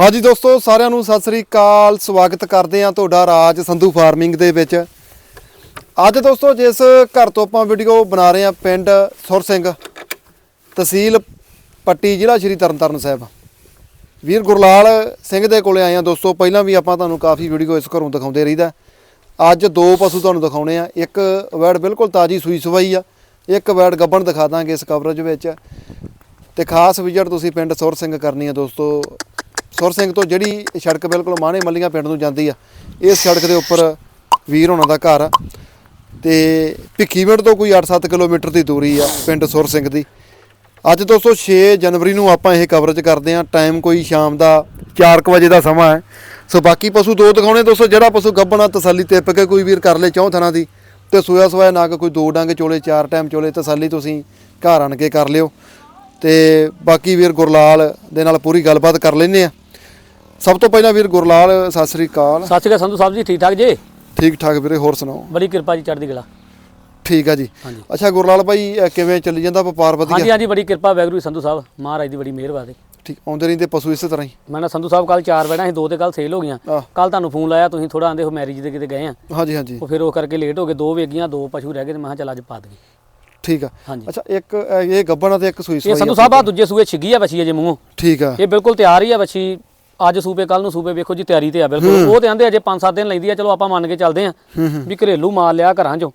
ਹਾਂਜੀ ਦੋਸਤੋ, ਸਾਰਿਆਂ ਨੂੰ ਸਤਿ ਸ੍ਰੀ ਅਕਾਲ। ਸਵਾਗਤ ਕਰਦੇ ਹਾਂ ਤੁਹਾਡਾ ਰਾਜ ਸੰਧੂ ਫਾਰਮਿੰਗ ਦੇ ਵਿੱਚ। ਅੱਜ ਦੋਸਤੋ, ਜਿਸ ਘਰ ਤੋਂ ਆਪਾਂ ਵੀਡੀਓ ਬਣਾ ਰਹੇ ਹਾਂ, ਪਿੰਡ ਸੁਰ ਸਿੰਘ, ਤਹਿਸੀਲ ਪੱਟੀ, ਜ਼ਿਲ੍ਹਾ ਸ਼੍ਰੀ ਤਰਨਤਾਰਨ ਸਾਹਿਬ। ਵੀਰ ਗੁਰਲਾਲ ਸਿੰਘ ਦੇ ਕੋਲੇ ਆਏ ਹਾਂ ਦੋਸਤੋ, ਪਹਿਲਾਂ ਵੀ ਆਪਾਂ ਤੁਹਾਨੂੰ ਕਾਫੀ ਵੀਡੀਓ ਇਸ ਘਰੋਂ ਦਿਖਾਉਂਦੇ ਰਹੀਦਾ। ਅੱਜ ਦੋ ਪਸ਼ੂ ਤੁਹਾਨੂੰ ਦਿਖਾਉਣੇ ਆ ਇੱਕ ਵੈੜ ਬਿਲਕੁਲ ਤਾਜੀ ਸੂਈ ਸਵਾਈ ਆ, ਇੱਕ ਵੈੜ ਗੱਬਣ ਦਿਖਾ ਦਾਂਗੇ ਇਸ ਕਵਰੇਜ ਵਿੱਚ। ਤੇ ਖਾਸ ਵਿਜ਼ਿਟ ਤੁਸੀਂ ਪਿੰਡ ਸੁਰ ਸਿੰਘ ਕਰਨੀ ਆ ਦੋਸਤੋ। ਸੁਰ ਸਿੰਘ ਤੋਂ ਜਿਹੜੀ ਸੜਕ ਬਿਲਕੁਲ ਮਾਣੇ ਮੱਲੀਆਂ ਪਿੰਡ ਨੂੰ ਜਾਂਦੀ ਆ, ਇਸ ਸੜਕ ਦੇ ਉੱਪਰ ਵੀਰ ਹੋਣਾ ਦਾ ਘਰ ਆ। ਤੇ ਭਿੱਖੀਵਿੰਡ ਤੋਂ ਕੋਈ 8-7 ਕਿਲੋਮੀਟਰ ਦੀ ਦੂਰੀ ਆ ਪਿੰਡ ਸੁਰ ਸਿੰਘ ਦੀ। ਅੱਜ ਦੋਸਤੋ 6 ਜਨਵਰੀ ਨੂੰ ਆਪਾਂ ਇਹ ਕਵਰੇਜ ਕਰਦੇ ਆ ਟਾਈਮ ਕੋਈ ਸ਼ਾਮ ਦਾ 4:00 ਵਜੇ ਦਾ ਸਮਾਂ ਹੈ। ਸੋ ਬਾਕੀ ਪਸ਼ੂ ਦੋ ਦਿਖਾਉਣੇ ਦੋਸਤੋ, ਜਿਹੜਾ ਪਸ਼ੂ ਗੱਬਣਾ ਤਸੱਲੀ ਟਿੱਪ ਕੇ ਕੋਈ ਵੀਰ ਕਰ ਲੇ ਚੌਂ ਥਣਾ ਦੀ। ਤੇ ਸੋਇਆ ਸੋਇਆ ਨਾ ਕੋਈ ਦੋ ਡੰਗ ਚੋਲੇ, ਚਾਰ ਟਾਈਮ ਚੋਲੇ, ਤਸੱਲੀ ਤੁਸੀਂ ਘਰ ਆਣ ਕੇ ਕਰ ਲਿਓ। ਤੇ ਬਾਕੀ ਵੀਰ ਗੁਰਲਾਲ ਦੇ ਨਾਲ ਪੂਰੀ ਗੱਲਬਾਤ ਕਰ ਲੈਨੇ ਆ ਸਭ ਤੋਂ ਪਹਿਲਾਂ ਵੀਰ ਗੁਰਲਾਲ ਸਤਿ ਸ੍ਰੀ ਅਕਾਲ। ਸਤਿ ਸ਼੍ਰੀ ਅਕਾਲ ਸੰਧੂ ਸਾਹਿਬ ਜੀ ਠੀਕ ਠਾਕ ਜੀ? ਠੀਕ ਠਾਕ ਵੀਰੇ ਹੋਰ ਸੁਣਾਓ? ਬੜੀ ਕਿਰਪਾ ਜੀ ਚੜ੍ਹਦੀ ਕਲਾ। ਠੀਕ ਆ ਜੀ। ਹਾਂਜੀ। ਅੱਛਾ ਗੁਰਲਾਲ ਭਾਈ ਕਿਵੇਂ ਚੱਲੀ ਜਾਂਦਾ ਵਪਾਰ ਵਧੀਆ? ਹਾਂਜੀ ਹਾਂਜੀ ਬੜੀ ਕਿਰਪਾ ਵੈਗਰੂ ਜੀ ਸੰਧੂ ਸਾਹਿਬ। ਮਹਾਰਾਜ ਦੀ ਬੜੀ ਮਿਹਰਬਾਨੀ ਠੀਕ ਆਉਂਦੇ ਰਹਿੰਦੇ ਪਸ਼ੂ ਇਸੇ ਤਰ੍ਹਾਂ ਹੀ? ਮੈਂ ਨਾ ਸੰਧੂ ਸਾਹਿਬ ਕੱਲ ਚਾਰ ਬੈਣਾ ਸੀ ਦੋ ਤੇ ਕੱਲ ਸੇਲ ਹੋ ਗਈਆਂ। ਆਹ। ਕੱਲ ਤੁਹਾਨੂੰ ਫੋਨ ਲਾਇਆ ਤੁਸੀਂ ਥੋੜਾ ਆਂਦੇ ਹੋ ਮੈਰਿਜ ਦੇ ਕਿਤੇ ਗਏ ਆ। ਹਾਂਜੀ ਹਾਂਜੀ। ਉਹ ਫਿਰ ਉਹ ਕਰਕੇ ਲੇਟ ਹੋ ਗਏ ਦੋ ਵੇਗੀਆਂ ਦੋ ਪਸ਼ੂ ਰਹਿ ਗਏ ਤੇ ਮੈਂ ਕਿਹਾ ਚੱਲ ਅੱਜ ਪਾ ਦਈਏ। ਠੀਕ ਆ। ਹਾਂਜੀ। ਅੱਛਾ ਇੱਕ ਇਹ ਗੱਬਣਾ ਤੇ ਇੱਕ ਸੂਈ ਇਹ ਸਵਾਈ ਸੰਧੂ ਸਾਹਿਬ ਆ। ਦੂਜੇ ਸੂਏ ਛਿੱਗੀ ਆ ਬੱਚੀ ਅਜੇ ਮੂੰਹੋਂ। ਠੀਕ ਆ। ਇਹ ਬਿਲਕੁਲ ਤਿਆਰ ਹੀ ਆ ਬੱਚੀ ਅੱਜ ਸੂਬੇ ਕੱਲ ਨੂੰ ਸੂਬੇ ਵੇਖੋ ਜੀ ਤਿਆਰੀ ਤੇ ਆ ਬਿਲਕੁਲ। ਉਹ ਤੇ ਆਂਦੇ ਅਜੇ 5-7 ਦਿਨ ਲੈਂਦੀ ਆ ਚਲੋ ਆਪਾਂ ਮੰਨ ਕੇ ਚੱਲਦੇ ਆ ਵੀ ਘਰੇਲੂ ਮਾਲ ਲਿਆ ਘਰਾਂ ਚੋਂ।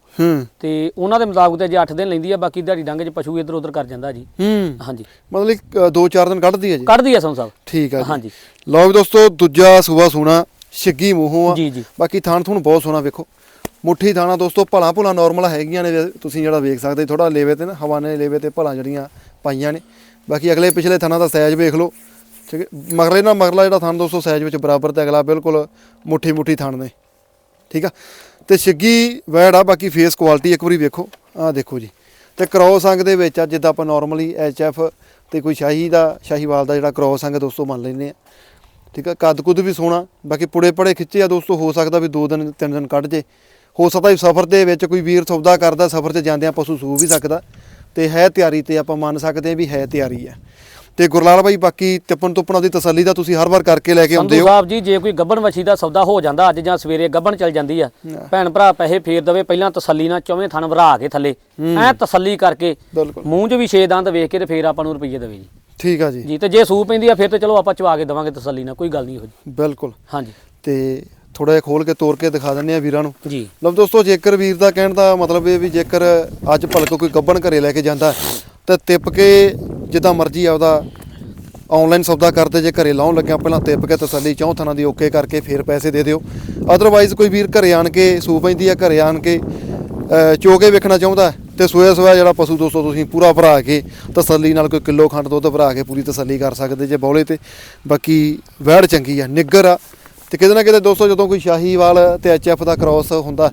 ਤੇ ਉਹਨਾਂ ਦੇ ਮੁਤਾਬਕ ਤੇ ਅਜੇ 8 ਦਿਨ ਲੈਂਦੀ ਆ ਬਾਕੀ ਦਿਹਾੜੀ ਡੰਗ 'ਚ ਪਸ਼ੂ ਇੱਧਰ ਉੱਧਰ ਕਰ ਜਾਂਦਾ ਜੀ। ਹਾਂਜੀ। ਮਤਲਬ ਇੱਕ, ਅਹ, ਦੋ ਚਾਰ ਦਿਨ ਕੱਢਦੀ ਹੈ ਜੀ? ਕੱਢਦੀ ਆ ਸੰਧੂ ਸਾਹਿਬ। ਠੀਕ ਆ ਜੀ। ਹਾਂਜੀ। ਲਓ ਵੀ ਦੋਸਤੋ ਦੂਜਾ ਸੂਆ ਸੋਨਾ ਛਿੱਗੀ ਮੂੰਹੋਂ ਆ। ਜੀ ਜੀ। ਬਾਕੀ ਥਾਣ ਥੂਣ ਬਹੁਤ ਸੋਹਣਾ ਵੇਖੋ। ਮੁੱਠੀ ਥਾਣਾ ਦੋਸਤੋ ਭਲਾ ਭੁਲਾ ਨਾਰਮਲ ਹੈਗੀਆਂ ਨੇ ਤੁਸੀਂ ਜਿਹੜਾ ਵੇਖ ਸਕਦੇ ਥੋੜਾ ਲੇਵੇ ਤੇ ਨਾ ਹਵਾਨੇ ਲੇਵੇ ਤੇ ਭਲਾ ਜਿਹੜੀਆਂ ਪਾਈਆਂ ਨੇ। ਬਾਕੀ ਅਗਲੇ ਪਿਛਲੇ ਥਾਣਾ ਦਾ ਸਾਈਜ਼ ਵੇਖ ਲਓ। ਠੀਕ ਹੈ ਮਗਰਲੇ ਨਾਲ ਮਗਰਲਾ ਜਿਹੜਾ ਥਾਣ ਦੋਸਤੋ ਸਾਈਜ਼ ਵਿੱਚ ਬਰਾਬਰ ਤੇ ਅਗਲਾ ਬਿਲਕੁਲ ਮੁੱਠੀ ਮੁੱਠੀ ਥਾਣ ਨੇ। ਠੀਕ ਆ? ਤੇ ਛਿੱਗੀ ਵੈੜ ਆ, ਬਾਕੀ ਫੇਸ ਕੁਆਲਿਟੀ ਇੱਕ ਵਾਰੀ ਵੇਖੋ। ਆਹ ਦੇਖੋ ਜੀ। ਤੇ ਕ੍ਰੋਸ ਅੰਗ ਦੇ ਵਿੱਚ ਆ, ਜਿੱਦਾਂ ਆਪਾਂ ਨਾਰਮਲੀ ਐਫ ਤੇ ਕੋਈ ਸ਼ਾਹੀ ਦਾ, ਸ਼ਾਹੀਵਾਲ ਦਾ ਜਿਹੜਾ ਕ੍ਰੋਸ ਅੰਗ ਦੋਸਤੋ ਮੰਨ ਲੈਂਦੇ ਆ। ਠੀਕ ਆ? ਕੱਦ ਕੁੱਦ ਵੀ ਸੋਹਣਾ, ਬਾਕੀ ਪੁੜੇ ਪੜੇ ਖਿੱਚੇ ਆ, ਦੋਸਤੋ ਹੋ ਸਕਦਾ ਵੀ ਦੋ ਦਿਨ, ਤਿੰਨ ਦਿਨ ਕੱਢ ਜੇ। ਹੋ ਸਕਦਾ ਵੀ ਸਫ਼ਰ ਦੇ ਵਿੱਚ ਕੋਈ ਵੀਰ ਸੌਦਾ ਕਰਦਾ, ਸਫ਼ਰ 'ਚ ਜਾਂਦਿਆਂ ਪਸ਼ੂ ਸੂ ਵੀ ਸਕਦਾ। ਤੇ ਹੈ ਤਿਆਰੀ ਤੇ ਆਪਾਂ ਮੰਨ ਸਕਦੇ ਆ ਵੀ ਹੈ ਤਿਆਰੀ ਆ। ਤੇ ਗੁਰਲਾਲ ਬਾਈ ਬਾਕੀ ਤਿੱਪਣ ਤੁੱਪਣ ਦੀ ਤਸੱਲੀ ਦਾ ਤੁਸੀਂ ਹਰ ਵਾਰ ਕਰਕੇ ਲੈ ਕੇ ਆਉਂਦੇ ਸੰਧੂ ਹੋ ਸਾਹਿਬ ਜੀ ਜੇ ਕੋਈ ਗੱਬਣ ਵਛੀ ਦਾ ਸੌਦਾ ਹੋ ਜਾਂਦਾ ਅੱਜ ਜਾਂ ਸਵੇਰੇ ਗੱਬਣ ਚਲ ਜਾਂਦੀ ਆ। ਭੈਣ ਭਰਾ ਪੈਸੇ ਫੇਰ ਦਵੇ ਪਹਿਲਾਂ ਤਸੱਲੀ ਨਾਲ ਚੌਵੇਂ ਥਣ ਵਰਾ ਕੇ ਥੱਲੇ। ਐ ਤਸੱਲੀ ਕਰਕੇ ਬਿਲਕੁਲ। ਮੂੰਹ 'ਚ ਵੀ ਛੇ ਦੰਦ ਵੇਖ ਕੇ ਤੇ ਫੇਰ ਆਪਾਂ ਨੂੰ ਰੁਪਈਏ ਦੇਵੇ ਜੀ। ਠੀਕ ਆ ਜੀ। ਜੀ ਤੇ ਜੇ ਸੂ ਪੈਂਦੀ ਆ ਫਿਰ ਤੇ ਚਲੋ ਆਪਾਂ ਚਵਾ ਕੇ ਦਵਾਂਗੇ ਤਸੱਲੀ ਨਾਲ ਕੋਈ ਗੱਲ ਨਹੀਂ ਹੋ ਜੀ ਬਿਲਕੁਲ। ਹਾਂਜੀ। ਤੇ ਥੋੜਾ ਜਿਹਾ ਖੋਲ ਕੇ ਤੋੜ ਕੇ ਦਿਖਾ ਦਿੰਦੇ ਆ ਵੀਰਾਂ ਨੂੰ। ਜੀ। ਲਓ ਦੋਸਤੋ ਜੇਕਰ ਵੀਰ ਦਾ ਕਹਿਣ ਦਾ ਮਤਲਬ ਇਹ ਵੀ ਜੇਕਰ ਅੱਜ ਭਲਕ ਕੋਈ ਗੱਬਣ ਘਰੇ ਲੈ ਕੇ ਜਾਂਦਾ ਤਾਂ ਤਿੱਪ ਕੇ ਜਿੱਦਾਂ ਮਰਜ਼ੀ ਆਪਦਾ ਆਨਲਾਈਨ ਸੌਦਾ ਕਰਦੇ ਜੇ ਘਰੇ ਲਾਉਣ ਲੱਗਿਆ ਪਹਿਲਾਂ ਤਿੱਪ ਕੇ ਤਸੱਲੀ ਚੌਂ ਥਾਂ ਦੀ ਓਕੇ ਕਰਕੇ ਫਿਰ ਪੈਸੇ ਦੇ ਦਿਓ। ਅਦਰਵਾਈਜ਼ ਕੋਈ ਵੀਰ ਘਰੇ ਆਣ ਕੇ ਸੂ ਪੈਂਦੀ ਆ ਘਰੇ ਆਣ ਕੇ ਅਹ, ਚੋਗੇ ਵੇਖਣਾ ਚਾਹੁੰਦਾ ਹੈ ਤੇ ਸੋਇਆ ਸੋਇਆ ਜਿਹੜਾ ਪਸ਼ੂ ਦੋਸਤੋ ਤੁਸੀਂ ਪੂਰਾ ਭਰਾ ਕੇ ਤਸੱਲੀ ਨਾਲ ਕੋਈ ਕਿਲੋ ਖੰਡ ਦੁੱਧ ਭਰਾ ਕੇ ਪੂਰੀ ਤਸੱਲੀ ਕਰ ਸਕਦੇ ਜੇ ਬੌਲੇ ਤੇ। ਬਾਕੀ ਵੈੜ ਚੰਗੀ ਆ ਨਿੱਗਰ ਆ। ਤੇ ਕਿਤੇ ਨਾ ਕਿਤੇ ਦੋਸਤੋ ਜਦੋਂ ਕੋਈ ਸ਼ਾਹੀਵਾਲ ਤੇ ਐਚਐਫ ਦਾ ਕ੍ਰਾਸ ਹੁੰਦਾ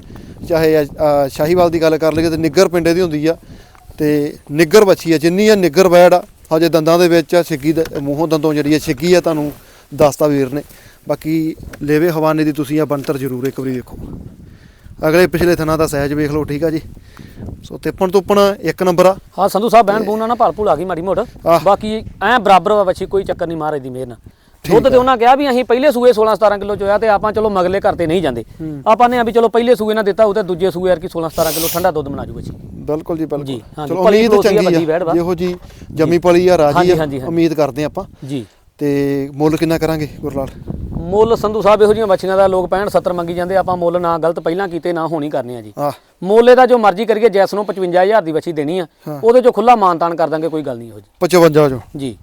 ਚਾਹੇ ਅ, ਸ਼ਾਹੀਵਾਲ ਦੀ ਗੱਲ ਕਰ ਲਈਏ ਤੇ ਨਿੱਗਰ ਪਿੰਡੇ ਦੀ ਹੁੰਦੀ ਆ। ਤੇ ਨਿੱਗਰ ਬੱਚੀ ਆ ਜਿੰਨੀ ਆ ਨਿੱਗਰ ਵੈੜ ਆ। ਹਜੇ ਦੰਦਾਂ ਦੇ ਵਿੱਚ ਆ ਦੇ ਮੂੰਹੋਂ ਦੰਦੋਂ ਜਿਹੜੀ ਆ ਛਿੱਗੀ ਆ ਤੁਹਾਨੂੰ ਦੱਸਤਾ ਵੀਰ ਨੇ। ਬਾਕੀ ਲੇਵੇ ਹਵਾਨੇ ਦੀ ਤੁਸੀਂ ਆ ਬੰਤਰ ਜ਼ਰੂਰ ਇੱਕ ਵਾਰੀ ਵੇਖੋ। ਅਗਲੇ ਪਿਛਲੇ ਥਣਾ ਦਾ ਸਾਈਜ਼ ਵੇਖ ਲਓ ਠੀਕ ਆ ਜੀ? ਸੋ ਤਿੱਪਣ ਤੁੱਪਣ ਇੱਕ ਨੰਬਰ ਆ। ਹਾਂ ਸੰਧੂ ਸਾਹਿਬ ਬਹਿਣ ਬੂਣਾ ਨਾ ਭਲ ਭੁਲ ਆ ਗਈ ਮਾੜੀ ਆਹ। ਬਾਕੀ ਐ ਬਰਾਬਰ ਵਾ ਬੱਚੀ ਕੋਈ ਚੱਕਰ ਨਹੀਂ ਮਹਾਰਾਜ ਦੀ ਮਿਹਰ ਨਾਲ। ਦੁੱਧ ਤੇ ਉਹਨਾਂ ਕਿਹਾ ਵੀ ਅਸੀਂ ਪਹਿਲੇ ਸੂਏ 16 17 ਕਿਲੋ ਚੋਇਆ ਤੇ ਆਪਾਂ ਚਲੋ ਮਗਲੇ ਘਰ ਤੇ ਨਹੀਂ ਜਾਂਦੇ। ਆਪਾਂ ਨੇ ਆ ਵੀ ਚਲੋ ਪਹਿਲੇ ਸੂਏ ਨਾਲ ਦਿੱਤਾ ਉਹ ਤੇ ਦੂਜੇ ਸੂਏ ਯਾਰ ਕੀ 16 17 ਕਿਲੋ ਠੰਡਾ ਦੁੱਧ ਬਣਾ ਜੂ ਬਿਲਕੁਲ ਜੀ ਬਿਲਕੁਲ। ਜੀ, ਹਾਂਜੀ, ਚਲੋ ਉਮੀਦ ਚੰਗੀ ਆ। ਜਿਹੋ ਜੀ ਜੰਮੀ ਪਲੀ ਆ ਰਾਜੀ ਆ। ਉਮੀਦ ਕਰਦੇ ਆਪਾਂ। ਜੀ। ਤੇ ਮੁੱਲ ਕਿੰਨਾ ਕਰਾਂਗੇ ਗੁਰਲਾਲ? ਮੁੱਲ ਸੰਧੂ ਸਾਹਿਬ ਇਹੋ ਜਿਹੀਆਂ ਬੱਚੀਆਂ ਦਾ ਲੋਕ 65 70 ਮੰਗੀ ਜਾਂਦੇ ਆਪਾਂ ਮੁੱਲ ਨਾ ਗਲਤ ਪਹਿਲਾਂ ਕੀਤੇ ਨਾ ਹੋਣੀ ਕਰਨੇ ਆ ਜੀ। ਮੁੱਲ ਇਹਦਾ ਜੋ ਮਰਜ਼ੀ ਕਰੀਏ ਜੈਸ ਨੂੰ 55000 ਦੀ ਬੱਚੀ ਦੇਣੀ ਆ ਉਹਦੇ ਚੋਂ ਖੁੱਲਾ ਮਾਨਤਾਨ ਕਰ ਦਾਂਗੇ ਕੋਈ ਗੱਲ ਨਹੀਂ ਇਹੋ ਜੀ। 55 ਜੋ। ਜੀ।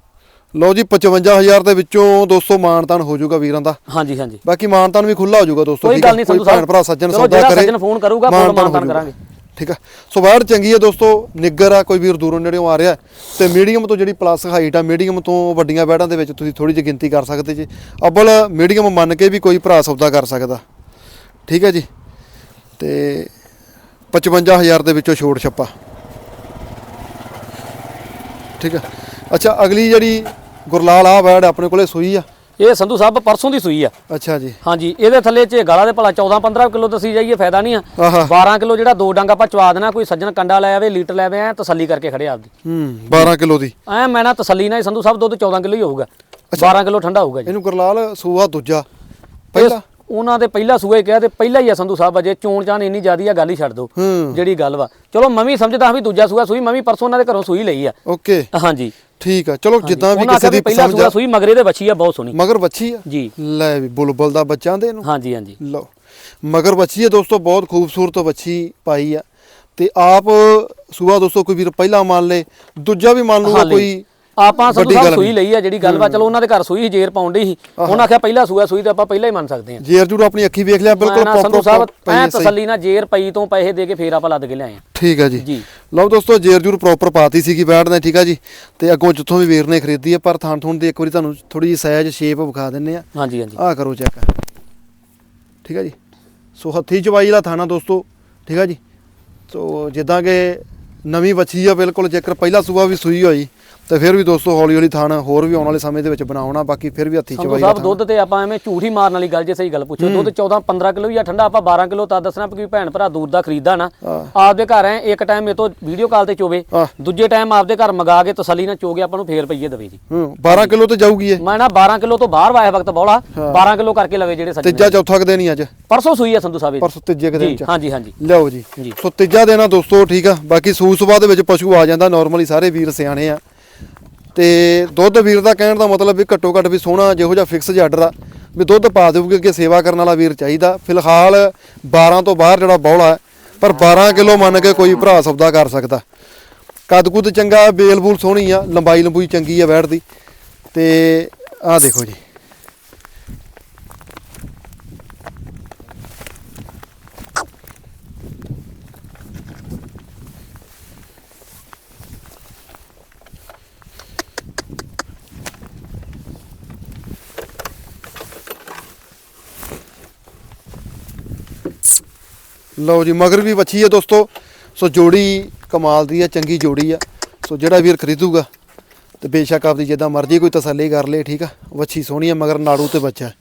ਲਓ ਜੀ 55000 ਦੇ ਵਿੱਚੋਂ 200 ਮਾਨਤਾਨ ਹੋ ਜਾਊਗਾ ਵੀਰਾਂ ਦਾ। ਹਾਂਜੀ ਹਾਂਜੀ। ਬਾਕੀ ਮਾਨਤਾਨ ਵੀ ਖੁੱਲਾ ਹੋ ਜਾਊਗਾ ਦੋਸਤੋ ਕੋਈ ਆ? ਗੱਲ ਨਹੀਂ ਸੰਧੂ ਸਾਹਿਬ। ਭਰਾ ਸੱਜਣ ਸੌਦਾ ਕਰੇ ਸੱਜਣ ਫੋਨ ਕਰੂਗਾ, ਫੁੱਲ ਮਾਨਤਾਨ ਹੋ। ਕਰਾਂਗੇ। ਠੀਕ ਆ ਸੋ ਵੈੜ ਚੰਗੀ ਹੈ ਦੋਸਤੋ ਨਿੱਗਰ ਆ ਕੋਈ ਵੀਰ ਦੂਰੋਂ ਨੇੜਿਓਂ ਆ ਰਿਹਾ ਤੇ ਮੀਡੀਅਮ ਤੋਂ ਜਿਹੜੀ ਪਲੱਸ ਹਾਈਟ ਆ ਮੀਡੀਅਮ ਤੋਂ ਵੱਡੀਆਂ ਵੈੜਾਂ ਦੇ ਵਿੱਚ ਤੁਸੀਂ ਥੋੜੀ ਜਿਹੀ ਗਿਣਤੀ ਕਰ ਸਕਦੇ ਜੀ। ਅਬਲ ਮੀਡੀਅਮ ਮੰਨ ਕੇ ਵੀ ਕੋਈ ਭਰਾ ਸੌਦਾ ਕਰ ਸਕਦਾ। ਠੀਕ ਹੈ ਜੀ? ਤੇ 55000 ਦੇ ਵਿੱਚੋਂ ਛੋੜ ਛੱਪਾ। ਠੀਕ ਆ ਅੱਛਾ ਅਗਲੀ ਜਿਹੜੀ ਗੁਰਲਾਲ ਆ ਵੈੜ ਆਪਣੇ ਕੋਲੇ ਸੂਈ ਆ? ਇਹ ਸੰਧੂ ਸਾਹਿਬ ਪਰਸੋਂ ਦੀ ਸੂਈ ਆ। ਅੱਛਾ ਜੀ। ਹਾਂਜੀ ਇਹਦੇ ਥੱਲੇ ਚ ਗਾਲਾ ਦੇ ਭਲਾ 14 15 ਕਿਲੋ ਦਸੀ ਜਾਈਏ ਫਾਇਦਾ ਨਹੀਂ ਆ। ਆਹਾ। 12 ਕਿਲੋ ਜਿਹੜਾ ਦੋ ਡੰਗ ਆਪਾਂ ਚਵਾ ਦੇਣਾ ਕੋਈ ਸੱਜਣ ਕੰਡਾ ਲੈ ਆਵੇ ਲੀਟਰ ਲੈ ਆਵੇ ਐ ਤਸੱਲੀ ਕਰਕੇ ਖੜੇ ਆਪਦੀ। ਹੂੰ 12 ਕਿਲੋ ਦੀ। ਐ ਮੈਂ ਨਾ ਤਸੱਲੀ ਨਾਲ ਹੀ ਸੰਧੂ ਸਾਹਿਬ ਦੁੱਧ 14 ਕਿਲੋ ਹੀ ਹੋਊਗਾ। 12 ਕਿਲੋ ਠੰਡਾ ਹੋਊਗਾ ਜੀ। ਇਹਨੂੰ ਗੁਰਲਾਲ ਸੂਆ ਦੂਜਾ। ਪਹਿਲਾ। ਉਹਨਾਂ ਦੇ ਪਹਿਲਾ ਸੂਏ ਕਿਹਾ ਤੇ ਪਹਿਲਾ ਹੀ ਆ ਸੰਧੂ ਸਾਹਿਬ ਅਜੇ ਚੋਣ ਚਾਣ ਇੰਨੀ ਜ਼ਿਆਦੀ ਆ ਗੱਲ ਹੀ ਛੱਡ ਦੋ ਹੂੰ। ਜਿਹੜੀ ਗੱਲ ਵਾ। ਚਲੋ ਮੈਂ ਵੀ ਸਮਝਦਾ ਵੀ ਦੂਜਾ ਸੂਆ ਸੂਈ ਮੈਂ ਵੀ ਪਰਸੋਂ ਉਹਨਾਂ ਦੇ ਘਰੋਂ ਸੂਈ ਲਈ ਆ। ਓਕੇ। ਹਾਂਜੀ। ਠੀਕ ਆ ਚਲੋ ਜਿੱਦਾਂ ਵੀ ਕਿਸੇ ਦੀ ਪਹਿਲਾ ਸੂਆ ਆ। ਸੂਈ ਮਗਰੇ ਦੇ ਬੱਚੀ ਆ ਬਹੁਤ ਸੋਹਣੀ। ਮਗਰ ਬੱਚੀ ਆ? ਜੀ। ਲੈ ਵੀ ਬੁਲਬੁਲ ਦਾ ਬੱਚਾ ਦੇ ਇਹਨੂੰ। ਹਾਂਜੀ ਹਾਂਜੀ। ਲਓ ਮਗਰ ਬੱਚੀ ਹੈ ਦੋਸਤੋ ਬਹੁਤ ਖੂਬਸੂਰਤ ਬੱਚੀ ਪਾਈ ਆ। ਤੇ ਆਪ ਸੂਆ ਦੋਸਤੋ ਕੋਈ ਵੀਰ ਪਹਿਲਾ ਮੰਨ ਲੇ ਦੂਜਾ ਵੀ ਮੰਨ ਲੂਗਾ। ਕੋਈ ਆਪਾਂ ਸਾਹਿਬ ਗੱਲ ਸੂਈ। ਲਈ ਆ ਜਿਹੜੀ ਗੱਲ ਵਾ ਚਲੋ ਉਹਨਾਂ ਦੇ ਘਰ ਸੂਈ ਜੇਰ ਪਾਉਂਦੀ ਸੀ। ਉਹਨਾਂ ਆਖਿਆ ਪਹਿਲਾ ਸੂਆ ਸੂਈ ਤੇ ਆਪਾਂ ਪਹਿਲਾਂ ਹੀ ਮੰਨ ਸਕਦੇ ਹਾਂ। ਜੇਰ ਜੂਰ ਆਪਣੀ ਅੱਖੀ ਵੇਖ ਲਿਆ ਬਿਲਕੁਲ ਨਾ ਸੰਧੂ ਸਾਹਿਬ ਪ੍ਰੋਪਰ ਐ ਤਸੱਲੀ ਨਾਲ ਜੇਰ ਪਈ ਤੋਂ ਪੈਸੇ ਦੇ ਕੇ ਫੇਰ ਆਪਾਂ ਲੱਦ ਕੇ ਲਿਆਏ ਆ। ਠੀਕ ਆ ਜੀ। ਜੀ। ਲਓ ਦੋਸਤੋ ਜੇਰ ਜੂਰ ਪ੍ਰੋਪਰ ਪਾਤੀ ਸੀਗੀ ਬੈਠ ਨੇ ਠੀਕ ਆ ਜੀ। ਤੇ ਅੱਗੋਂ ਜਿੱਥੋਂ ਵੀ ਵੀਰ ਨੇ ਖਰੀਦੀ ਆ ਪਰ ਥਾਂ ਥੁਣ ਦੀ ਇੱਕ ਵਾਰੀ ਤੁਹਾਨੂੰ ਥੋੜੀ ਜਿਹੀ ਸਾਈਜ਼ ਸ਼ੇਪ ਵਿਖਾ ਦਿੰਨੇ ਆ ਹਾਂਜੀ ਹਾਂਜੀ। ਆਹ ਕਰੋ ਚੈੱਕ ਠੀਕ ਆ ਜੀ। ਸੋ ਹੱਥੀ ਚਵਾਈ ਵਾਲਾ ਥਾਣਾ ਦੋਸਤੋ ਠੀਕ ਆ ਜੀ। ਸੋ ਜਿੱਦਾਂ ਕਿ ਨਵੀਂ ਬੱਚੀ ਆ ਬਿਲਕੁਲ ਜੇਕਰ ਪਹਿਲਾ ਸੂਆ ਵੀ ਸੂਈ ਹੋਈ ਤੇ ਫਿਰ ਵੀ ਦੋਸਤੋ ਹੌਲੀ ਹੌਲੀ ਥਾਣਾ ਹੋਰ ਵੀ ਆਉਣ ਵਾਲੇ ਸਮੇਂ ਦੇ ਵਿੱਚ ਬਣਾਉਣਾ ਬਾਕੀ ਫਿਰ ਵੀ ਹੱਥੀ ਚਵਾਈ ਸਾਹਿਬ ਦੁੱਧ ਤੇ ਆਪਾਂ ਐਵੇਂ ਝੂਠ ਹੀ ਮਾਰਨ ਵਾਲੀ ਗੱਲ ਜੇ ਸਹੀ ਗੱਲ ਪੁੱਛੋ। ਦੁੱਧ 14 15 ਕਿਲੋ ਜਾਂ ਠੰਡਾ ਆਪਾਂ 12 ਕਿਲੋ ਤਾਂ ਦੱਸਣਾ ਵੀ ਭੈਣ ਭਰਾ ਦੂਰ ਦਾ ਖਰੀਦਾ ਨਾ। ਆਪਦੇ ਘਰ ਐ ਇੱਕ ਟਾਈਮ ਇਹ ਤੋਂ ਵੀਡੀਓ ਕਾਲ ਤੇ ਚੋਵੇ। ਦੂਜੇ ਟਾਈਮ ਆਪਦੇ ਘਰ ਮੰਗਾ ਕੇ ਤਸੱਲੀ ਨਾਲ ਚੋਗੇ ਆਪਾਂ ਨੂੰ ਫੇਰ ਪਈਏ ਦਵੇ ਜੀ। ਹੂੰ 12 ਕਿਲੋ ਤੇ ਜਾਊਗੀ ਇਹ। ਮੈਂ ਨਾ 12 ਕਿਲੋ ਤੋਂ ਬਾਹਰ ਵਾਇਆ ਵਕਤ ਬੌਲਾ 12 ਕਿਲੋ ਕਰਕੇ ਲਵੇ ਜਿਹੜੇ ਸੱਜਣ ਤੀਜਾ ਚੌਥਾ ਕਦੇ ਨਹੀਂ ਅੱਜ। ਪਰਸੋਂ ਸੂਈ ਆ ਸੰਧੂ ਸਾਹਿਬ। ਪਰਸੋਂ ਤੀਜੇ ਕਦੇ ਚ। ਹਾਂਜੀ ਹਾਂਜੀ। ਲਿਆਓ ਜੀ। ਸੋ ਤੀਜਾ ਆ ਦੋਸਤੋ ਠੀਕ ਆ। ਬਾਕੀ ਸੁਬਾਹ ਦੇ ਵਿੱਚ ਪਸ਼ੂ ਆ ਜਾਂਦਾ ਨਾਰਮਲੀ ਸਾਰੇ ਵੀਰ ਸਿਆਣੇ ਆ। ਤੇ ਦੁੱਧ ਵੀਰ ਦਾ ਕਹਿਣ ਦਾ ਮਤਲਬ ਵੀ ਘੱਟੋ ਘੱਟ ਵੀ ਸੋਹਣਾ ਜਿਹੋ ਜਿਹਾ ਫਿਕਸ ਜਿਹਾ ਆਰਡਰ ਆ, ਵੀ ਦੁੱਧ ਪਾ ਦੇਊਗੀ ਕਿ ਸੇਵਾ ਕਰਨ ਵਾਲਾ ਵੀਰ ਚਾਹੀਦਾ। ਫਿਲਹਾਲ 12 ਤੋਂ ਬਾਹਰ ਜਿਹੜਾ ਬੌਲਾ ਹੈ, ਪਰ 12 ਕਿਲੋ ਮੰਨ ਕੇ ਕੋਈ ਭਰਾ ਸੌਦਾ ਕਰ ਸਕਦਾ। ਕੱਦ ਕੁੱਦ ਚੰਗਾ ਬੇਲ ਬੂਲ ਸੋਹਣੀ ਆ ਲੰਬਾਈ ਲੰਬੂਈ ਚੰਗੀ ਆ ਬੈਠ ਦੀ। ਤੇ ਆਹ ਦੇਖੋ ਜੀ। ਲਓ ਜੀ ਮਗਰ ਵੀ ਵੱਛੀ ਹੈ ਦੋਸਤੋ। ਸੋ ਜੋੜੀ ਕਮਾਲ ਦੀ ਹੈ ਚੰਗੀ ਜੋੜੀ ਆ। ਸੋ ਜਿਹੜਾ ਵੀਰ ਖਰੀਦੂਗਾ ਤੇ ਬੇਸ਼ੱਕ ਆਪਦੀ ਜਿੱਦਾਂ ਮਰਜ਼ੀ ਕੋਈ ਤਸੱਲੀ ਕਰ ਲੇ ਠੀਕ ਆ? ਵੱਛੀ ਸੋਹਣੀ ਆ ਮਗਰ ਨਾੜੂ ਤੇ ਬੱਚਾ ਹੈ।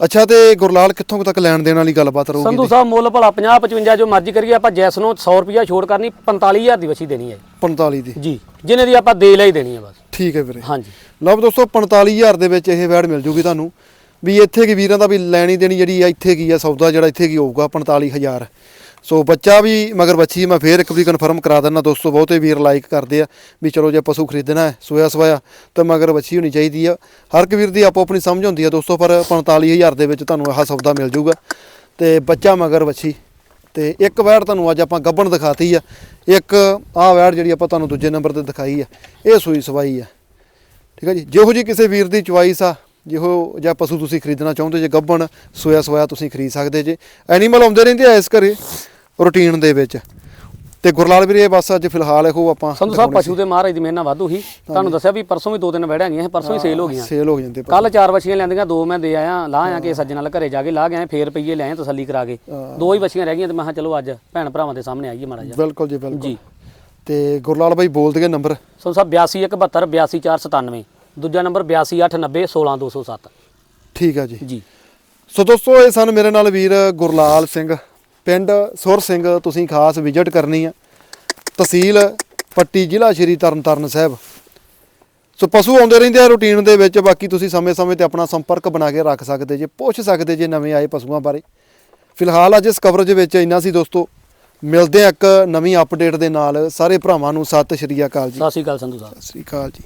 ਅੱਛਾ ਤੇ ਗੁਰਲਾਲ ਕਿੱਥੋਂ ਤੱਕ ਲੈਣ ਦੇਣ ਵਾਲੀ ਗੱਲਬਾਤ ਰਹੂਗੀ ਸੰਧੂ ਸਾਹਿਬ ਮੁੱਲ ਭਲਾ 50 55 ਜੋ ਮਰਜ਼ੀ ਕਰੀਏ ਆਪਾਂ ਜੈਸ ਨੂੰ 100 ਰੁਪਿਆ ਛੋੜ ਕਰਨੀ 45000 ਦੀ ਵਛੀ ਦੇਣੀ ਹੈ 45 ਦੀ। ਜੀ ਜਿਹਨੇ ਦੀ ਆਪਾਂ ਦੇ ਲਈ ਦੇਣੀ ਹੈ ਬਸ। ਠੀਕ ਹੈ ਵੀਰੇ। ਹਾਂਜੀ। ਲਓ ਦੋਸਤੋ 45000 ਦੇ ਵਿੱਚ ਇਹ ਵੈੜ ਮਿਲ ਜੂਗੀ ਤੁਹਾਨੂੰ। ਵੀ ਇੱਥੇ ਕੀ ਵੀਰਾਂ ਦਾ ਵੀ ਲੈਣੀ ਦੇਣੀ ਜਿਹੜੀ ਆ, ਇੱਥੇ ਕੀ ਆ, ਸੌਦਾ ਜਿਹੜਾ ਇੱਥੇ ਕੀ ਹੋਊਗਾ 45000 ਸੋ ਬੱਚਾ ਵੀ ਮਗਰ ਬੱਚੀ ਮੈਂ ਫੇਰ ਇੱਕ ਵਾਰੀ ਕਨਫਰਮ ਕਰਾ ਦਿੰਦਾ ਦੋਸਤੋ, ਬਹੁਤੇ ਵੀਰ ਲਾਈਕ ਕਰਦੇ ਆ ਵੀ ਚਲੋ ਜੇ ਪਸ਼ੂ ਖਰੀਦਣਾ ਹੈ, ਸੋਇਆ ਸਵਾਇਆ, ਤਾਂ ਮਗਰ ਬੱਚੀ ਹੋਣੀ ਚਾਹੀਦੀ ਆ। ਹਰ ਇੱਕ ਵੀਰ ਦੀ ਆਪੋ ਆਪਣੀ ਸਮਝ ਹੁੰਦੀ ਆ ਦੋਸਤੋ, ਪਰ 45000 ਦੇ ਵਿੱਚ ਤੁਹਾਨੂੰ ਆਹ ਸੌਦਾ ਮਿਲ ਜੂਗਾ। ਤੇ ਬੱਚਾ ਮਗਰ ਬੱਚੀ, ਤੇ ਇੱਕ ਵੈੜ ਤੁਹਾਨੂੰ ਅੱਜ ਆਪਾਂ ਗੱਬਣ ਦਿਖਾਤੀ ਆ। ਇੱਕ ਆਹ ਵੈੜ ਜਿਹੜੀ ਆਪਾਂ ਤੁਹਾਨੂੰ ਦੂਜੇ ਨੰਬਰ ਤੇ ਦਿਖਾਈ ਆ, ਇਹ ਸੂਈ ਸਵਾਈ ਆ। ਠੀਕ ਹੈ ਜੀ, ਜਿਹੋ ਜੀ ਕਿਸੇ ਵੀਰ ਦੀ ਚੁਆਇਸ ਆ ਜਿਹੋ ਜਾਂ ਪਸ਼ੂ ਤੁਸੀਂ ਖਰੀਦਣਾ ਚਾਹੁੰਦੇ ਜੇ ਗੱਬਣ ਸੋਇਆ ਸੋਇਆ ਤੁਸੀਂ ਖਰੀਦ ਸਕਦੇ ਜੇ। ਐਨੀਮਲ ਆਉਂਦੇ ਰਹਿੰਦੇ ਆ ਇਸ ਘਰੇ ਰੂਟੀਨ ਦੇ ਵਿੱਚ। ਤੇ ਗੁਰਲਾਲ ਵੀਰੇ ਬਸ ਅੱਜ ਫਿਲਹਾਲ ਇਹੋ ਆਪਾਂ ਸੰਧੂ ਸਾਹਿਬ ਪਸ਼ੂ ਤੇ ਮਹਾਰਾਜ ਦੀ ਮਿਹਰ ਵਾਧੂ ਹੀ। ਤੁਹਾਨੂੰ ਦੱਸਿਆ ਵੀ ਪਰਸੋਂ ਵੀ ਦੋ ਤਿੰਨ ਵੜਿਆ ਗਈਆਂ ਪਰਸੋਂ ਹੀ ਸੇਲ ਹੋ ਗਈਆਂ। ਸੇਲ ਹੋ ਜਾਂਦੇ ਕੱਲ ਚਾਰ ਵਛੀਆਂ ਲੈਂਦੀਆਂ ਦੋ ਮੈਂ ਦੇ ਆਇਆ ਲਾਹ ਆ ਕੇ ਸੱਜਣ ਨਾਲ ਘਰੇ ਜਾ ਕੇ ਲਾਹ ਗਿਆ ਫੇਰ ਪਈਏ ਲੈ ਆਏ ਤਸੱਲੀ ਕਰਾ ਕੇ। ਦੋ ਹੀ ਵਛੀਆਂ ਰਹਿ ਗਈਆਂ ਤੇ ਮੈਂ ਕਿਹਾ ਚਲੋ ਅੱਜ ਭੈਣ ਭਰਾਵਾਂ ਦੇ ਸਾਹਮਣੇ ਆਈਏ ਮਾੜਾ ਜਿਹਾ। ਬਿਲਕੁਲ ਜੀ ਬਿਲਕੁਲ। ਜੀ। ਤੇ ਗੁਰਲਾਲ ਬਾਈ ਬੋਲ ਦਈਏ ਨੰਬਰ? ਸੰਧੂ ਸਾਹਿਬ 8271 82497 ਦੂਜਾ ਨੰਬਰ 8289 16207 ਠੀਕ ਆ ਜੀ। ਜੀ। ਸੋ ਦੋਸਤੋ ਇਹ ਸਨ ਮੇਰੇ ਨਾਲ ਵੀਰ ਗੁਰਲਾਲ ਸਿੰਘ। ਪਿੰਡ ਸੁਰ ਸਿੰਘ ਤੁਸੀਂ ਖਾਸ ਵਿਜ਼ਿਟ ਕਰਨੀ ਆ। ਤਹਿਸੀਲ ਪੱਟੀ ਜ਼ਿਲ੍ਹਾ ਸ਼੍ਰੀ ਤਰਨਤਾਰਨ ਸਾਹਿਬ। ਸੋ ਪਸ਼ੂ ਆਉਂਦੇ ਰਹਿੰਦੇ ਆ ਰੂਟੀਨ ਦੇ ਵਿੱਚ ਬਾਕੀ ਤੁਸੀਂ ਸਮੇਂ-ਸਮੇਂ ਤੇ ਆਪਣਾ ਸੰਪਰਕ ਬਣਾ ਕੇ ਰੱਖ ਸਕਦੇ ਜੇ ਪੁੱਛ ਸਕਦੇ ਜੇ ਨਵੇਂ ਆਏ ਪਸ਼ੂਆਂ ਬਾਰੇ। ਫਿਲਹਾਲ ਅੱਜ ਇਸ ਕਵਰੇਜ ਵਿੱਚ ਇੰਨਾ ਸੀ ਦੋਸਤੋ। ਮਿਲਦੇ ਆ ਇੱਕ ਨਵੀਂ ਅਪਡੇਟ ਦੇ ਨਾਲ। ਸਾਰੇ ਭਰਾਵਾਂ ਨੂੰ ਸਤਿ ਸ਼੍ਰੀ ਅਕਾਲ ਜੀ। ਸਤਿ ਸ਼੍ਰੀ ਅਕਾਲ ਸੰਧੂ ਸਾਹਿਬ। ਸਤਿ ਸ਼੍ਰੀ ਅਕਾਲ ਜੀ।